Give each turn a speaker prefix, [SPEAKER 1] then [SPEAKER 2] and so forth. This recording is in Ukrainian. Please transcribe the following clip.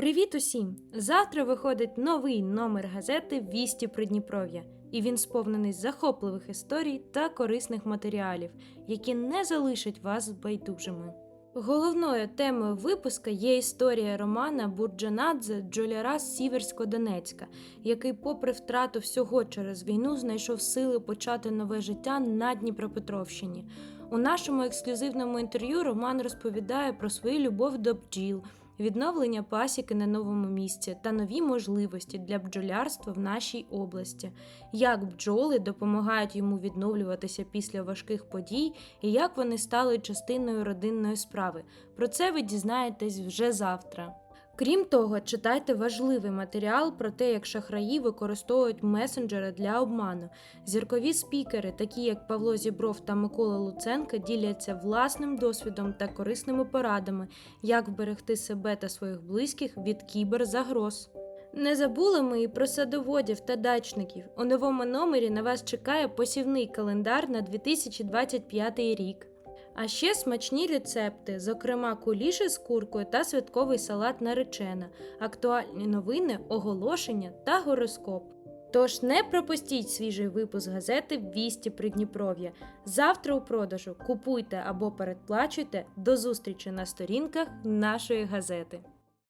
[SPEAKER 1] Привіт усім! Завтра виходить новий номер газети Вісті Придніпров'я, і він сповнений захопливих історій та корисних матеріалів, які не залишать вас байдужими. Головною темою випуска є історія романа Бурджанадзе Джоляра Сіверсько-Донецька, який, попри втрату всього через війну, знайшов сили почати нове життя на Дніпропетровщині. У нашому ексклюзивному інтерв'ю Роман розповідає про свою любов до бджіл, відновлення пасіки на новому місці та нові можливості для бджолярства в нашій області, як бджоли допомагають йому відновлюватися після важких подій і як вони стали частиною родинної справи. Про це ви дізнаєтесь вже завтра. Крім того, читайте важливий матеріал про те, як шахраї використовують месенджери для обману. Зіркові спікери, такі як Павло Зібров та Микола Луценко, діляться власним досвідом та корисними порадами, як вберегти себе та своїх близьких від кіберзагроз. Не забули ми і про садоводів та дачників. У новому номері на вас чекає посівний календар на 2025 рік. А ще смачні рецепти, зокрема куліші з куркою та святковий салат наречена, актуальні новини, оголошення та гороскоп. Тож не пропустіть свіжий випуск газети Вісті Придніпров'я. Завтра у продажу купуйте або передплачуйте. До зустрічі на сторінках нашої газети.